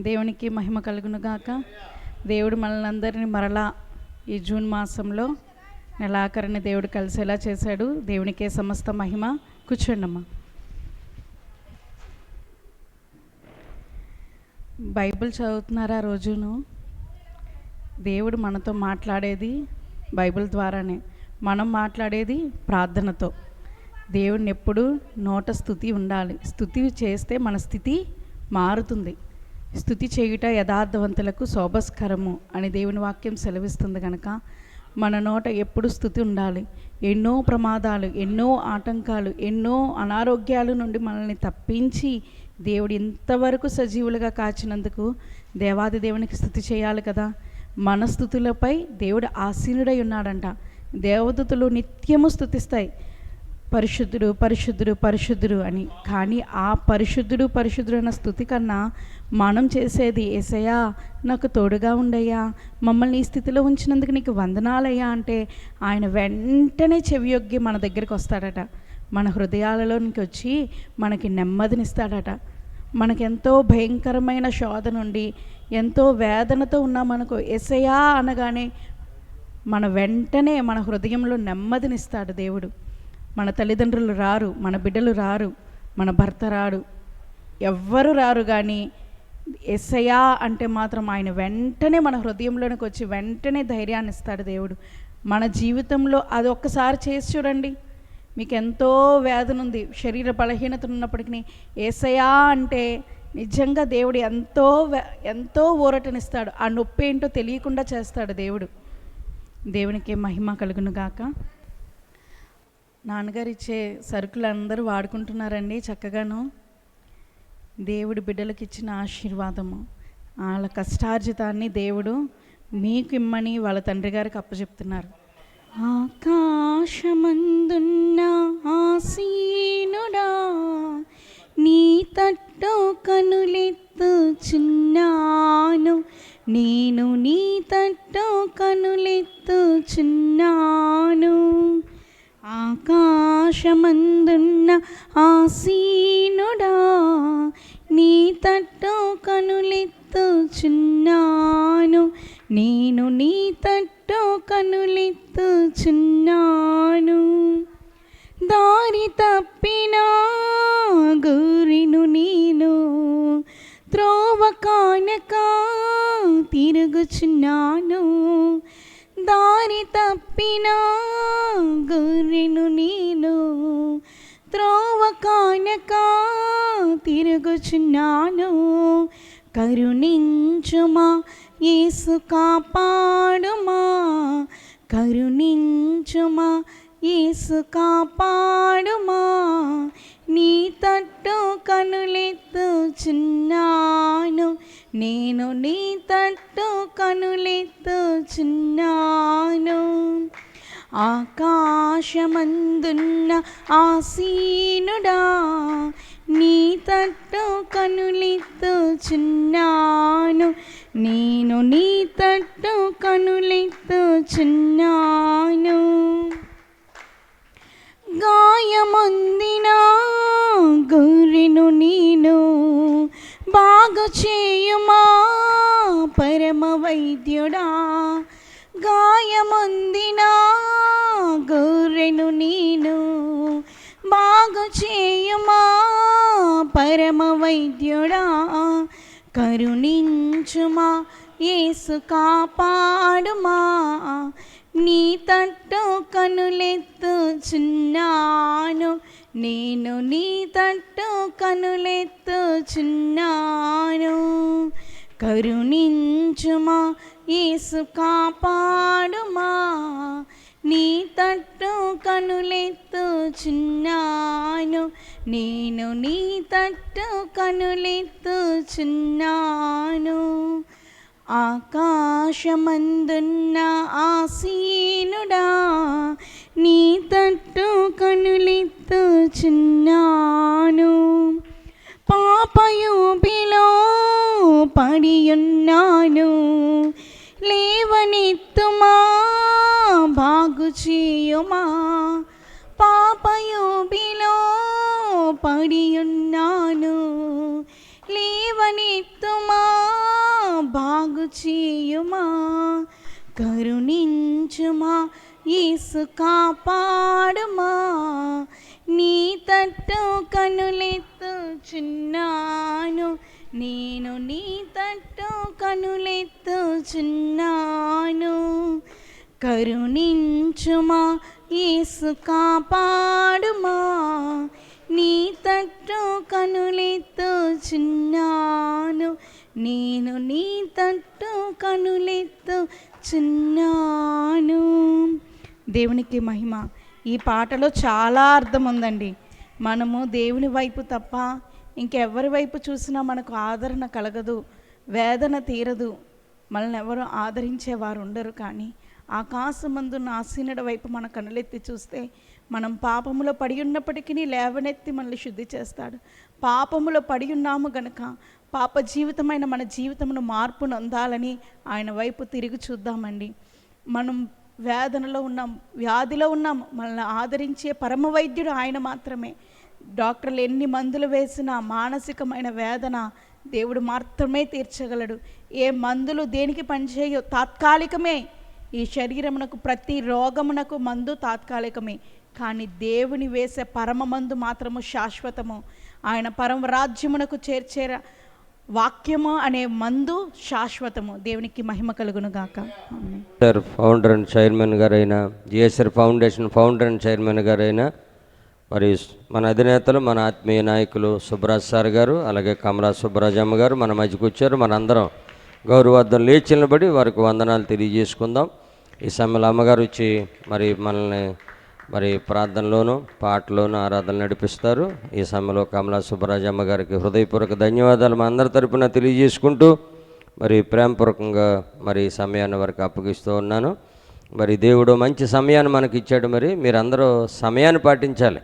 దేవునికి మహిమ కలుగును గాక దేవుడు మనల్ని అందరినీ మరలా ఈ జూన్ మాసంలో నెలాఖరిని దేవుడు కలిసేలా చేశాడు. దేవునికే సమస్త మహిమ. కూర్చోండమ్మా. బైబిల్ చదువుతున్నారా రోజును? దేవుడు మనతో మాట్లాడేది బైబిల్ ద్వారానే. మనం మాట్లాడేది ప్రార్థనతో. దేవుడిని ఎప్పుడు నోట స్థుతి ఉండాలి. స్థుతి చేస్తే మన స్థితి మారుతుంది. స్థుతి చేయుట యథార్థవంతులకు శోభస్కరము అని దేవుని వాక్యం సెలవిస్తుంది కనుక మన నోట ఎప్పుడు స్థుతి ఉండాలి. ఎన్నో ప్రమాదాలు ఎన్నో ఆటంకాలు ఎన్నో అనారోగ్యాల నుండి మనల్ని తప్పించి దేవుడు ఇంతవరకు సజీవులుగా కాచినందుకు దేవాది దేవునికి స్థుతి చేయాలి కదా. మన స్థుతులపై దేవుడు ఆసీనుడై ఉన్నాడంట. దేవదూతలు నిత్యము స్థుతిస్తాయి. పరిశుద్ధుడు పరిశుద్ధుడు పరిశుద్ధుడు అని. కానీ ఆ పరిశుద్ధుడు పరిశుద్ధుడు అన్న స్థుతి కన్నా మనం చేసేది ఏసయ్యా నాకు తోడుగా ఉండయ్యా మమ్మల్ని ఈ స్థితిలో ఉంచినందుకు నీకు వందనాలయ్యా అంటే ఆయన వెంటనే చెవియొగ్గి మన దగ్గరికి వస్తాడట. మన హృదయాలలోనికి వచ్చి మనకి నెమ్మదినిస్తాడట. మనకెంతో భయంకరమైన శోధ నుండి ఎంతో వేదనతో ఉన్న మనకు ఎసయా అనగానే మన వెంటనే మన హృదయంలో నెమ్మదినిస్తాడు దేవుడు. మన తల్లిదండ్రులు రారు మన బిడ్డలు రారు మన భర్త రాడు. ఎవ్వరు రారు కానీ ఎస్సయా అంటే మాత్రం ఆయన వెంటనే మన హృదయంలోనికి వచ్చి వెంటనే ధైర్యాన్ని ఇస్తాడు దేవుడు. మన జీవితంలో అది ఒక్కసారి చేసి చూడండి. మీకు ఎంతో వేదన ఉంది శరీర బలహీనత ఉన్నప్పటికీ ఏసయా అంటే నిజంగా దేవుడు ఎంతో వే- ఎంతో ఊరటనిస్తాడు. ఆ నొప్పి ఏంటో తెలియకుండా చేస్తాడు దేవుడు. దేవునికి మహిమ కలుగును గాక. నాన్నగారు ఇచ్చే సరుకులు అందరూ వాడుకుంటున్నారండి చక్కగాను. దేవుడు బిడ్డలకు ఇచ్చిన ఆశీర్వాదము. వాళ్ళ కష్టార్జితాన్ని దేవుడు మీకు ఇమ్మని వాళ్ళ తండ్రి గారికి అప్పచెప్తున్నారు. ఆకాశమందున్న ఆసీనుడా నీ తట్టు కనులెత్తుచున్నాను. నేను నీ తట్టు కనులెత్తుచున్నాను. ఆకాశమందున్న ఆసీనుడా నీ తట్టు కనులెత్తుచున్నాను నేను నీ తట్టు కనులెత్తుచున్నాను దారి తప్పిన గురిను నేను త్రోవ కానక తిరుగుచున్నాను దారి తప్పిన గురిను నేను త్రోవ కానక తిరుగుచున్నాను. కరుణించుమా యేసు కాపాడుమా కరుణించుమా యేసు కాపాడుమా నీ తట్టు కనులెత్తుచున్నాను నేను నీ తట్టు కనులెత్తుచున్నాను ఆకాశమందున్న ఆసీనుడా నీ తట్టు కనులెత్తుచున్నాను నేను నీ తట్టు కనులెత్తుచున్నాను గాయముందిన గురిను నేను బాగు చేయుమా? పరమ వైద్యుడా గాయముందిన గురిను నేను బాగు చేయుమా? పరమ వైద్యుడా కరుణించుమా? ఏసు కాపాడుమా? నీ తట్టు కనులెత్తుచున్నాను నేను నీ తట్టు కనులెత్తుచున్నాను కరుణించుమా యేసు కాపాడుమా. నీ తట్టు కనులెత్తుచున్నాను నేను నీ తట్టు కనులెత్తుచున్నాను ఆకాశమందున్న ఆసీనుడా నీ తట్టు కనులెత్తుచున్నాను పాపయూపిలో పడియున్నాను లేవనెత్తుమా బాగు చేయుమా పాపయూబిలో పడియున్నాను బాగు చేయుమా? కరుణించుమా? యేసు కాపాడుమా? నీ తట్టు కనులెత్తుచున్నాను నేను నీ తట్టు కనులెత్తుచున్నాను కరుణించుమా? యేసు కాపాడుమా? నీ తట్టు కనులెత్తుచున్నాను నేను నీ తట్టు కనులెత్తుచున్నాను దేవునికి మహిమ. ఈ పాటలో చాలా అర్థం ఉందండి. మనము దేవుని వైపు తప్ప ఇంకెవరి వైపు చూసినా మనకు ఆదరణ కలగదు వేదన తీరదు. మనల్ని ఎవరు ఆదరించేవారు ఉండరు కానీ ఆకాశమందు నాసీనుడి వైపు మన కనులెత్తి చూస్తే మనం పాపములో పడి ఉన్నప్పటికీ లేవనెత్తి మనల్ని శుద్ధి చేస్తాడు. పాపములో పడి ఉన్నాము గనక పాప జీవితమైన మన జీవితమును మార్పు నొందాలని ఆయన వైపు తిరిగి చూద్దామండి. మనం వేదనలో ఉన్నాం వ్యాధిలో ఉన్నాం మనల్ని ఆదరించే పరమ వైద్యుడు ఆయన మాత్రమే. డాక్టర్లు ఎన్ని మందులు వేసినా మానసికమైన వేదన దేవుడు మాత్రమే తీర్చగలడు. ఏ మందులు దేనికి పనిచేయో తాత్కాలికమే. ఈ శరీరమునకు ప్రతి రోగమునకు మందు తాత్కాలికమే. కానీ దేవుని వేసే పరమ మందు మాత్రము శాశ్వతము. ఆయన పరమ రాజ్యమునకు చేర్చే వాక్యము అనే మందు శాశ్వతము. దేవునికి మహిమ కలుగును గాక. సార్ ఫౌండర్ అండ్ చైర్మన్ గారైన GSR foundation founder and chairman గారైన మరి మన అధినేతలు మన ఆత్మీయ నాయకులు సుబ్బరాజ్ సార్ గారు అలాగే కమలా సుబ్రాజమ్మ గారు మన మధ్యకు వచ్చారు. మనందరం గౌరవార్థం లేచిన బడి వారికి వందనాలు తెలియజేసుకుందాం. ఈ సమయంలో అమ్మగారు వచ్చి మరి మనల్ని మరి ప్రార్థనలోను పాటలోను ఆరాధన నడిపిస్తారు. ఈ సమయంలో కమలా సుబ్బరాజమ్మ గారికి హృదయపూర్వక ధన్యవాదాలు మా అందరి తరపున తెలియజేసుకుంటూ మరి ప్రేమపూర్వకంగా మరి సమయాన్ని వరకు అప్పగిస్తూ ఉన్నాను. మరి దేవుడు మంచి సమయాన్ని మనకి ఇచ్చాడు మరి మీరందరూ సమయాన్ని పాటించాలి.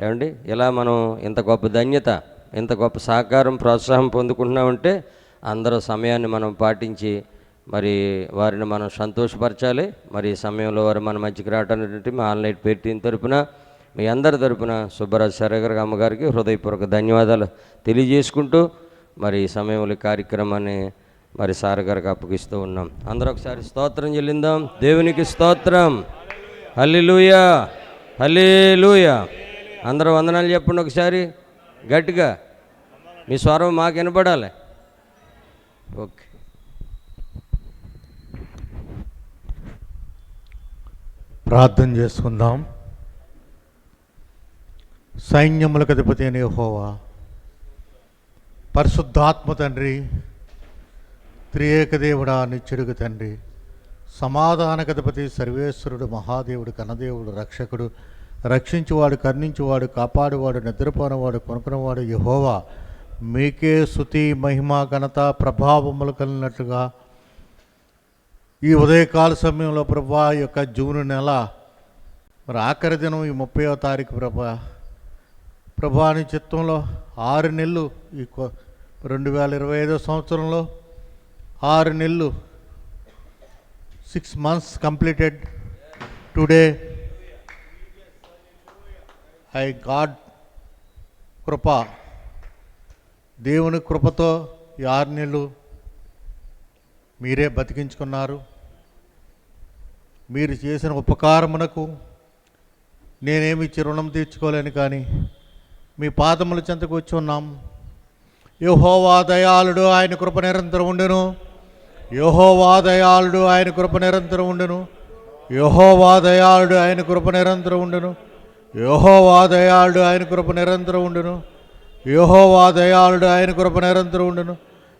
ఏమండి? ఇలా మనం ఇంత గొప్ప ధన్యత ఇంత గొప్ప సహకారం ప్రోత్సాహం పొందుకుంటున్నామంటే అందరూ సమయాన్ని మనం పాటించి మరి వారిని మనం సంతోషపరచాలి. మరి ఈ సమయంలో వారు మన మంచికి రావటానికి మా ఆన్లైన్ పెట్టిన తరపున మీ అందరి తరపున సుబ్బరాజు సరగర్ అమ్మగారికి హృదయపూర్వక ధన్యవాదాలు తెలియజేసుకుంటూ మరి ఈ సమయంలో కార్యక్రమాన్ని మరి సార్ గారికి అప్పగిస్తూ ఉన్నాం. అందరూ ఒకసారి స్తోత్రం చెల్లిందాం. దేవునికి స్తోత్రం. హల్లిలూయా. హల్లేలూయా. అందరూ వందనాలు చెప్పండి ఒకసారి. గట్టిగా. మీ స్వరం మాకు వినపడాలి. ఓకే. ప్రార్థన చేసుకుందాం. సైన్యములకు అధిపతి అనే హోవా పరిశుద్ధాత్మ తండ్రి త్రియేకదేవుడా నిత్యుడుగు తండ్రి సమాధానకధిపతి సర్వేశ్వరుడు మహాదేవుడు కనదేవుడు రక్షకుడు రక్షించువాడు కర్ణించువాడు కాపాడువాడు నిద్రపోనవాడు కొనుక్కున్నవాడు యహోవా మీకే శృతి మహిమ ఘనత ప్రభావములు కలిగినట్లుగా ఈ ఉదయకాల సమయంలో ప్రభా యొక్క జూన్ నెల మరి ఆఖరి దినం ఈ ముప్పైవ తారీఖు ప్రభా ప్రభా నీ చిత్తంలో ఆరు నెలలు ఈ రెండు వేల ఇరవై ఐదో సంవత్సరంలో ఆరు నెలలు six months completed. Today I god కృప. దేవుని కృపతో ఈ ఆరు నెలలు మీరే బతికించుకున్నారు. మీరు చేసిన ఉపకారమునకు నేనేమిచ్చి రుణం తీర్చుకోలేను కానీ మీ పాదముల చెంతకు వచ్చి ఉన్నాం. యహోవా దయాళుడు ఆయన కృప నిరంతరం ఉండును. యహోవా దయాళుడు ఆయన కృప నిరంతరం ఉండును. యహోవా దయాళుడు ఆయన కృప నిరంతరం ఉండును. యహోవా దయాళుడు ఆయన కృప నిరంతరం ఉండును. యహోవా దయాళుడు ఆయన కృప నిరంతరం ఉండును.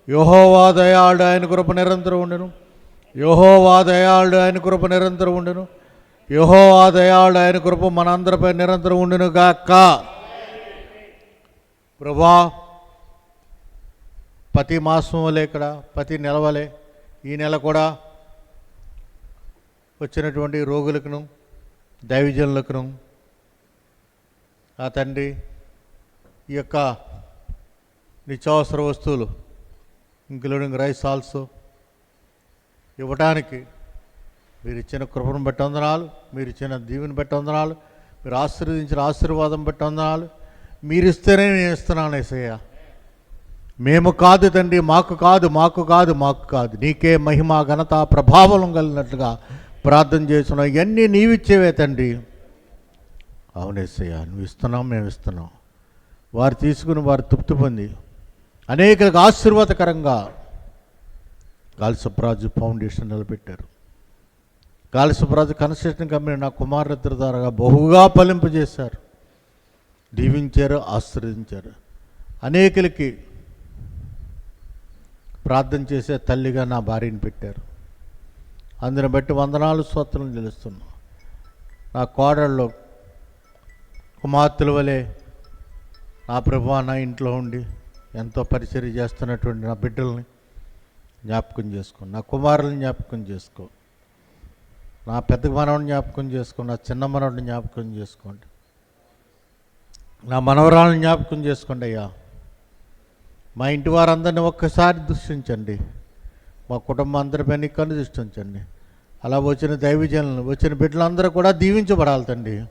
యహోవా దయాళుడు ఆయన కృప నిరంతరం ఉండును. యహోవా దయాళుడు ఆయన కృప నిరంతరం ఉండును. యహోవా దయాళుడు ఆయన కృప మనందరిపై నిరంతరం ఉండును గాక. ప్రభా ప్రతి మాసం వలె ఇక్కడ ప్రతి నెలవలే ఈ నెల కూడా వచ్చినటువంటి రోగులకును దైవజనులకును ఆ తండ్రి ఈ యొక్క నిత్యావసర వస్తువులు ఇంక్లూడింగ్ రైస్ ఆల్సో ఇవ్వడానికి మీరు ఇచ్చిన కృపను బట్టి వందనాలు మీరు ఇచ్చిన దీవెని బట్టి వందనాలు మీరు ఆశీర్వదించిన ఆశీర్వాదం బట్టి వందనాలు. మీరు ఇస్తేనే నేను ఇస్తున్నాను ఏసయ్య. మేము కాదు తండ్రి మాకు కాదు మాకు కాదు మాకు కాదు. నీకే మహిమ ఘనత ప్రభావం కలిగినట్లుగా ప్రార్థన చేస్తున్నావు ఇవన్నీ నీవిచ్చేవే తండ్రి. అవునేసయ్య నువ్వు ఇస్తున్నావు మేము ఇస్తున్నాం. వారు తీసుకుని వారు తృప్తి పొంది అనేకలకు ఆశీర్వాదకరంగా గాలి ఫౌండేషన్ నిలబెట్టారు. గాలి కన్స్ట్రక్షన్ కంపెనీ నా కుమారుద్ర ద్వారా బహుగా ఫలింపజేశారు దీవించారు ఆశ్రయించారు. అనేకులకి ప్రార్థన చేసే తల్లిగా నా భార్యని పెట్టారు. అందుని బట్టి వందనాలు స్తోత్రం తెలుస్తున్నాం నా కోడళ్ళు కుమార్తెల వలె నా ప్రభు నా ఇంట్లో ఉండి ఎంతో పరిచర్య చేస్తున్నటువంటి నా బిడ్డల్ని జ్ఞాపకం చేసుకో. నా కుమారులను జ్ఞాపకం చేసుకో. నా పెద్ద మనవడిని జ్ఞాపకం చేసుకో. నా చిన్న మనవడిని జ్ఞాపకం చేసుకోండి నా మనవరాలను జ్ఞాపకం చేసుకోండి అయ్యా. మా ఇంటి వారందరినీ ఒక్కసారి దృష్టించండి మా కుటుంబం అందరిపైన కన్ను దృష్టించండి. అలా వచ్చిన దైవజనులు వచ్చిన బిడ్డలందరూ కూడా దీవించబడాలి తండ్రి.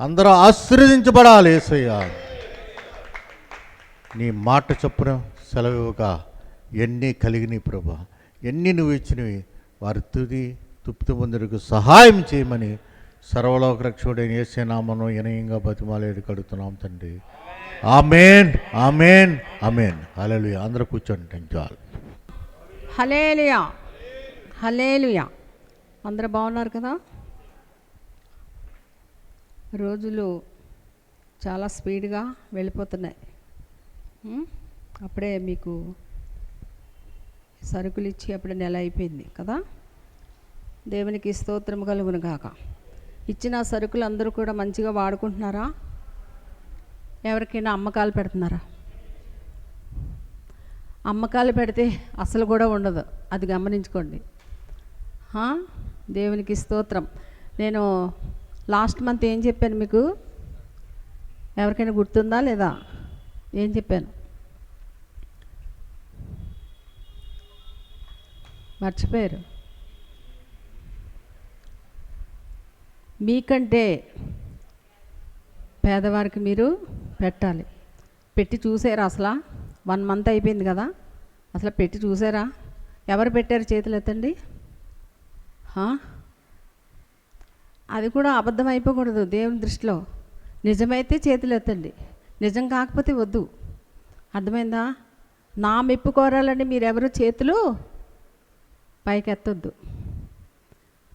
అందరూ ఆశీర్వదించబడాలి ఏసయ్య. నీ మాట చొప్పున సెలవుగా ఎన్ని కలిగినాయి ప్రభా? ఎన్ని నువ్వు ఇచ్చినవి? వారి తుది తృప్తి పొందుటకు సహాయం చేయమని సర్వలోక రక్షకుడైన ఏసే నామను వినయంగా బతిమాలేడు కడుగుతున్నాం తండ్రి. ఆమెన్. ఆమెన్. ఆమెన్. అలలు అందరూ కూర్చోండి. థ్యాంక్ హలేలుయా హలేలుయా అందరూ బాగున్నారు కదా? రోజులు చాలా స్పీడ్గా వెళ్ళిపోతున్నాయి. అప్పుడే మీకు సరుకులు ఇచ్చి అప్పుడు నెల అయిపోయింది కదా? దేవునికి స్తోత్రం కలుగును గాక ఇచ్చిన సరుకులు అందరూ కూడా మంచిగా వాడుకుంటున్నారా? ఎవరికైనా అమ్మకాలు పెడుతున్నారా? అమ్మకాలు పెడితే అసలు కూడా ఉండదు. అది గమనించుకోండి. దేవునికి స్తోత్రం. నేను లాస్ట్ మంత్ ఏం చెప్పాను మీకు? ఎవరికైనా గుర్తుందా లేదా? ఏం చెప్పాను? మర్చిపోయారు. మీకంటే పేదవారికి మీరు పెట్టాలి. పెట్టి చూసారా అసలు? వన్ మంత్ అయిపోయింది కదా. అసలు పెట్టి చూసారా? ఎవరు పెట్టారు చేతులు ఎత్తండి? అది కూడా అబద్ధం అయిపోకూడదు దేవుని దృష్టిలో. నిజమైతే చేతులు ఎత్తండి. నిజం కాకపోతే వద్దు. అర్థమైందా? నా మెప్పు కోరాలని మీరెవరు చేతులు పైకెత్తొద్దు.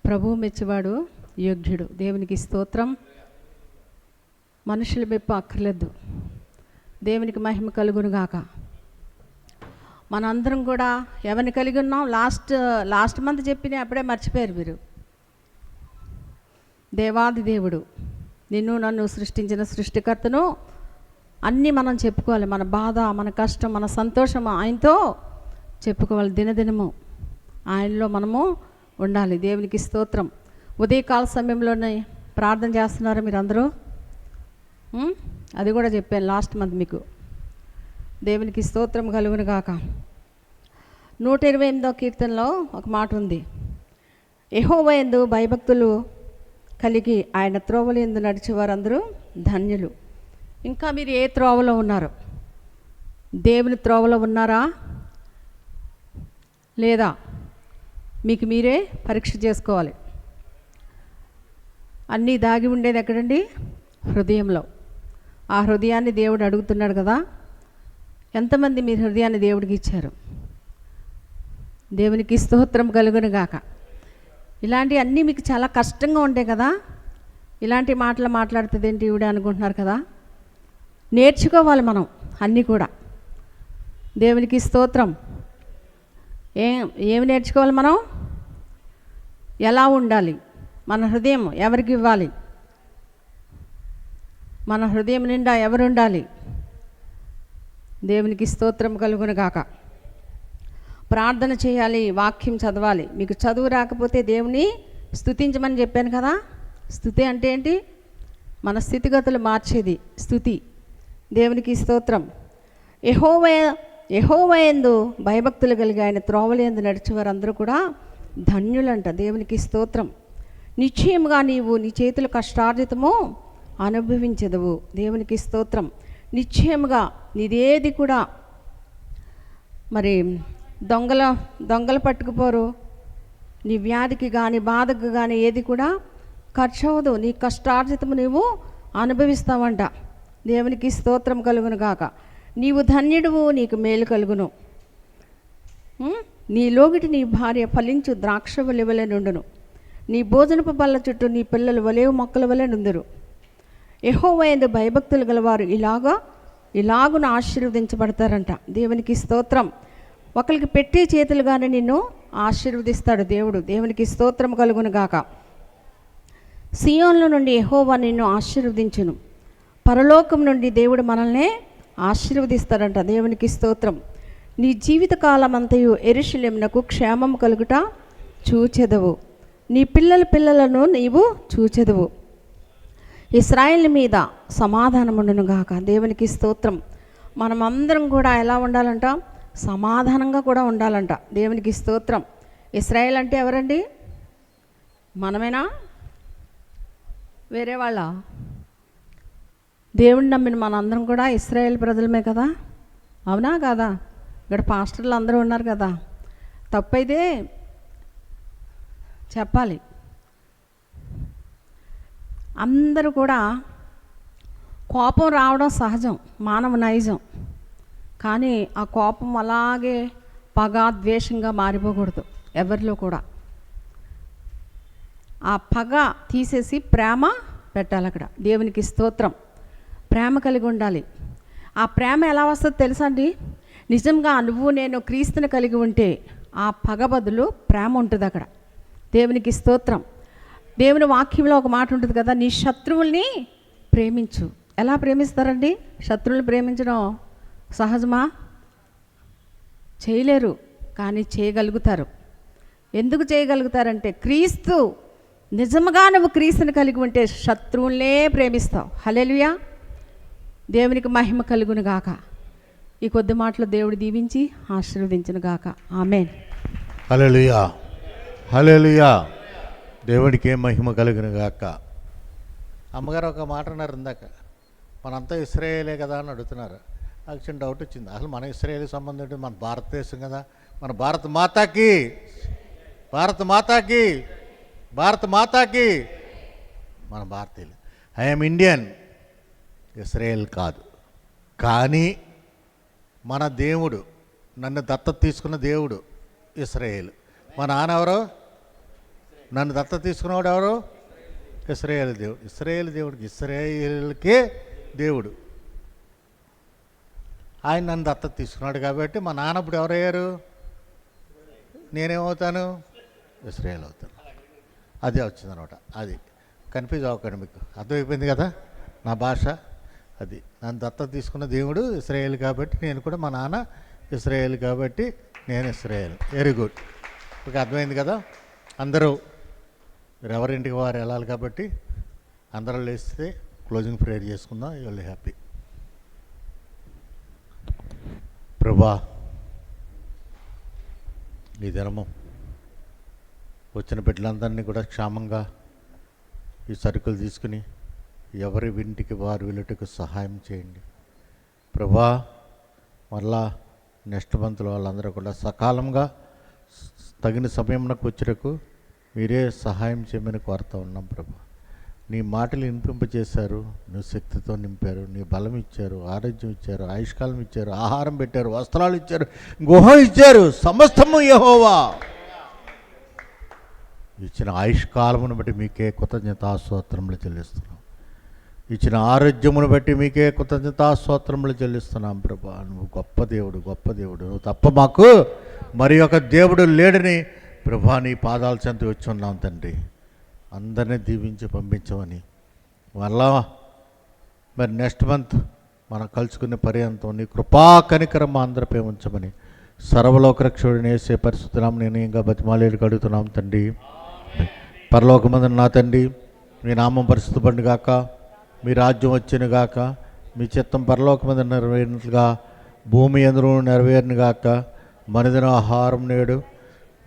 ప్రభువు మెచ్చువాడు యోగ్యుడు. దేవునికి స్తోత్రం. మనుషుల మెప్పు అక్కర్లేదు. దేవునికి మహిమ కలుగును గాక మనందరం కూడా ఎవరిని కలిగి ఉన్నాం? లాస్ట్ లాస్ట్ మంత్ చెప్పిన అప్పుడే మర్చిపోయారు మీరు దేవాది దేవుడు. నిన్ను నన్ను సృష్టించిన సృష్టికర్తను అన్నీ మనం చెప్పుకోవాలి. మన బాధ మన కష్టం మన సంతోషం ఆయనతో చెప్పుకోవాలి. దినదినము. ఆయనలో మనము ఉండాలి. దేవునికి స్తోత్రం. ఉదయకాల సమయంలోనే ప్రార్థన చేస్తున్నారు మీరు అందరూ అది కూడా చెప్పాను లాస్ట్ మంత్ మీకు. దేవునికి స్తోత్రం కలుగును గాక. నూట ఇరవై ఎనిమిదో కీర్తనలో ఒక మాట ఉంది. ఎహోవ ఎందు భయభక్తులు కలిగి ఆయన త్రోవలు ఎందు నడిచేవారందరూ ధన్యులు. ఇంకా మీరు ఏ త్రోవలో ఉన్నారు? దేవుని త్రోవలో ఉన్నారా? లేదా? మీకు మీరే పరీక్ష చేసుకోవాలి. అన్నీ దాగి ఉండేది ఎక్కడండి? హృదయంలో. ఆ హృదయాన్ని దేవుడు అడుగుతున్నాడు కదా ఎంతమంది మీ హృదయాన్ని దేవుడికి ఇచ్చారు? దేవునికి స్తోత్రం కలుగును గాక. ఇలాంటి అన్నీ మీకు చాలా కష్టంగా ఉంటాయి కదా ఇలాంటి మాటలు మాట్లాడుతుంది ఏంటి ఈవిడ అనుకుంటున్నారు కదా? నేర్చుకోవాలి మనం అన్నీ కూడా. దేవునికి స్తోత్రం. ఏం ఏమి నేర్చుకోవాలి మనం? ఎలా ఉండాలి? మన హృదయం ఎవరికి ఇవ్వాలి? మన హృదయం నిండా ఎవరు ఉండాలి దేవునికి స్తోత్రం కలుగును గాక. ప్రార్థన చేయాలి వాక్యం చదవాలి. మీకు చదువు రాకపోతే దేవుని స్థుతించమని చెప్పాను కదా? స్థుతి అంటే ఏంటి? మన స్థితిగతులు మార్చేది. స్థుతి దేవునికి స్తోత్రం. ఎహోవ ఎహోవయందు భయభక్తులు కలిగి ఆయన త్రోవలేందు నడిచే వారందరూ కూడా ధన్యులంట దేవునికి స్తోత్రం. నిశ్చయముగా నీవు నీ చేతుల కష్టార్జితము అనుభవించదవు. దేవునికి స్తోత్రం. నిశ్చయముగా నీదేది కూడా మరి దొంగల దొంగలు పట్టుకుపోరు. నీ వ్యాధికి కానీ బాధకు కానీ ఏది కూడా ఖర్చు అవ్వదు నీ కష్టార్జితము నీవు అనుభవిస్తావంట. దేవునికి స్తోత్రం కలుగును గాక. నీవు ధన్యుడువు నీకు మేలు కలుగును. నీ లోగిటి నీ భార్య ఫలించు ద్రాక్ష వలె నుండును. నీ భోజనపు బల్ల చుట్టూ నీ పిల్లలు వలేవు మొక్కల వలె నుందురు. యెహోవాయందు భయభక్తులు గలవారు ఇలాగా ఇలాగున ఆశీర్వదించబడతారంట. దేవునికి స్తోత్రం. ఒకరికి పెట్టి చేతులుగానే నిన్ను ఆశీర్వదిస్తాడు దేవుడు. దేవునికి స్తోత్రం కలుగును గాక. సియోన్ల నుండి యహోవా నిన్ను ఆశీర్వదించును. పరలోకం నుండి దేవుడు మనల్ని ఆశీర్వదిస్తాడంట. దేవునికి స్తోత్రం. నీ జీవితకాలమంతయు అంతయు క్షేమం కలుగుట చూచెదవు. నీ పిల్లల పిల్లలను నీవు చూచెదవు. ఇస్రాయిల్ మీద సమాధానముండునుగాక. దేవునికి స్తోత్రం. మనం అందరం కూడా ఎలా ఉండాలంట? సమాధానంగా కూడా ఉండాలంట. దేవునికి స్తోత్రం. ఇస్రాయేల్ అంటే ఎవరండి? మనమేనా? వేరే వాళ్ళ? దేవుణ్ణి నమ్మిన మనందరం కూడా ఇస్రాయేల్ ప్రజలమే కదా? అవునా కాదా? ఇక్కడ పాస్టర్లు అందరూ ఉన్నారు కదా. తప్పైతే చెప్పాలి. అందరూ కూడా కోపం రావడం సహజం మానవ నైజం. కానీ ఆ కోపం అలాగే పగ ద్వేషంగా మారిపోకూడదు ఎవరిలో కూడా. ఆ పగ తీసేసి ప్రేమ పెట్టాలి అక్కడ. దేవునికి స్తోత్రం. ప్రేమ కలిగి ఉండాలి. ఆ ప్రేమ ఎలా వస్తుందో తెలుసా అండి? నిజంగా నువ్వు నేను క్రీస్తుని కలిగి ఉంటే ఆ పగ బదులు ప్రేమ ఉంటుంది అక్కడ. దేవునికి స్తోత్రం. దేవుని వాక్యంలో ఒక మాట ఉంటుంది కదా నీ శత్రువుల్ని ప్రేమించు. ఎలా ప్రేమిస్తారండి? శత్రువుల్ని ప్రేమించడం సహజమా? చేయలేరు కానీ చేయగలుగుతారు. ఎందుకు చేయగలుగుతారంటే క్రీస్తు నిజముగా నువ్వు క్రీస్తుని కలిగి ఉంటే శత్రువులనే ప్రేమిస్తావు. హలెలుయా దేవునికి మహిమ కలుగును గాక ఈ కొద్ది మాటలు దేవుడు దీవించి ఆశీర్వదించను గాక. ఆమెన్. హల్లెలూయా. హల్లెలూయా. దేవుడికి ఏ మహిమ కలిగిన గాక. అమ్మగారు ఒక మాట అన్నారు ఇందాక. మనంతా ఇస్రాయేలే కదా అని అడుగుతున్నారు. నాకు చిన్న డౌట్ వచ్చింది. అసలు మన ఇస్రాయేల్ సంబంధం మన భారతదేశం కదా. మన భారత మాతాకి. భారత మాతాకి. భారత మాతాకి. మన భారతీయులు. ఐఎమ్ ఇండియన్ ఇస్రాయేల్ కాదు. కానీ మన దేవుడు నన్ను దత్తత తీసుకున్న దేవుడు ఇస్రాయేల్. మా నాన్న ఎవరు? నన్ను దత్తత తీసుకున్నవాడు ఎవరు? ఇస్రాయేల్ దేవుడు. ఇస్రాయేల్ దేవుడికి ఇస్రాయేల్కే దేవుడు. ఆయన నన్ను దత్తత తీసుకున్నాడు కాబట్టి మా నాన్న ఇప్పుడు ఎవరయ్యారు? నేనేమవుతాను? ఇస్రాయేల్ అవుతాను. అదే వచ్చిందనమాట. అది. కన్ఫ్యూజ్ అవ్వకండి మీకు. అర్థమైపోయింది కదా? నా భాష? అది. నన్ను దత్తత తీసుకున్న దేవుడు ఇస్రాయేల్ కాబట్టి నేను కూడా మా నాన్న ఇస్రాయేల్ కాబట్టి నేను ఇస్రాయేల్. వెరీ గుడ్ మీకు అర్థమైంది కదా? అందరూ ఎవరింటికి వారు వెళ్ళాలి కాబట్టి అందరూ లేస్తే క్లోజింగ్ ప్రేయర్ చేసుకుందాం. యూ హ్యాపీ ప్రభా ఈ దినము వచ్చిన బిడ్డలందరినీ కూడా క్షేమంగా ఈ సరుకులు తీసుకుని ఎవరి వింటికి వారు వెళ్ళటకు సహాయం చేయండి. ప్రభా మళ్ళా నెక్స్ట్ మంత్లో వాళ్ళందరూ కూడా సకాలంగా తగిన సమయంలోకి వచ్చేటకు మీరే సహాయం చేయమని కోరుతా ఉన్నాం ప్రభా. నీ మాటలు వినిపింపచేశారు నువ్వు శక్తితో నింపారు నీ బలం ఇచ్చారు ఆరోగ్యం ఇచ్చారు ఆయుష్కాలం ఇచ్చారు ఆహారం పెట్టారు వస్త్రాలు ఇచ్చారు గుహ ఇచ్చారు సమస్తము యహోవా. ఇచ్చిన ఆయుష్కాలమును బట్టి మీకే కృతజ్ఞతాస్తోత్రములు చెల్లిస్తున్నాం. ఇచ్చిన ఆరోగ్యమును బట్టి మీకే కృతజ్ఞతాస్తోత్రములు చెల్లిస్తున్నాం ప్రభా. నువ్వు గొప్ప దేవుడు గొప్ప దేవుడు. నువ్వు తప్ప మాకు మరి ఒక దేవుడు లేడని ప్రభా నీ పాదాలు చెంత వచ్చి ఉన్నాం తండ్రి. అందరినీ దీవించి పంపించమని. వల్ల మరి నెక్స్ట్ మంత్ మనం కలుసుకునే పర్యంతం నీ కృపా కనికరం మా అందరిపై ఉంచమని. సర్వలోకరక్షుడిని వేసే పరిస్థితున్నాం నేను ఇంకా బతిమాలేడు కడుగుతున్నాం తండ్రి. పరలోకమందు నా తండ్రి మీ నామం పరిస్థితి పండుగాక మీ రాజ్యం వచ్చినగాక మీ చిత్తం పరలోకమందు నెరవేరినట్లుగా భూమి ఎందుకు నెరవేరిన మనదిన ఆహారం నేడు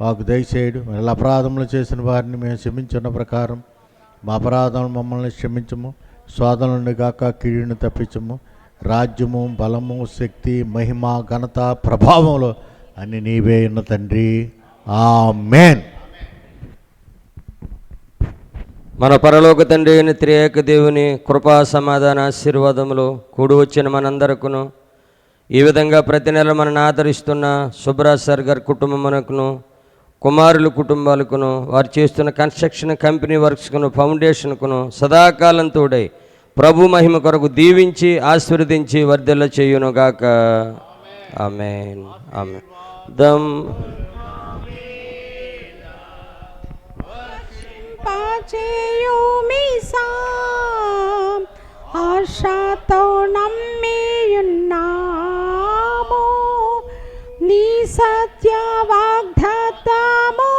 మాకు దయచేయడు. మళ్ళీ అపరాధములు చేసిన వారిని మేము క్షమించిన ప్రకారం మా అపరాధములు మమ్మల్ని క్షమించము. స్వాదనుండి గాక కీడుని తప్పించము. రాజ్యము బలము శక్తి మహిమ ఘనత ప్రభావంలో అన్ని నీవే ఉన్న తండ్రి. ఆ మేన్ మన పరలోక తండ్రి అయిన త్రియేక దేవుని కృపా సమాధాన ఆశీర్వాదములు కూడి వచ్చిన మనందరకును. ఈ విధంగా ప్రతి నెల మనల్ని ఆదరిస్తున్న సుబ్రాజ్ గారి కుటుంబమునకును కుమారుల కుటుంబాలకును వారు చేస్తున్న కన్స్ట్రక్షన్ కంపెనీ వర్క్స్కును ఫౌండేషన్కును సదాకాలం తోడై ప్రభు మహిమ కొరకు దీవించి ఆశీర్వదించి వర్ధెల్ల చేయునుగాక ఆమెన్. ఆమె దమ్ పాచేయుమిసా ఆశతో నమ్మియున్నాము. నీ సత్య వాగ్దత్తము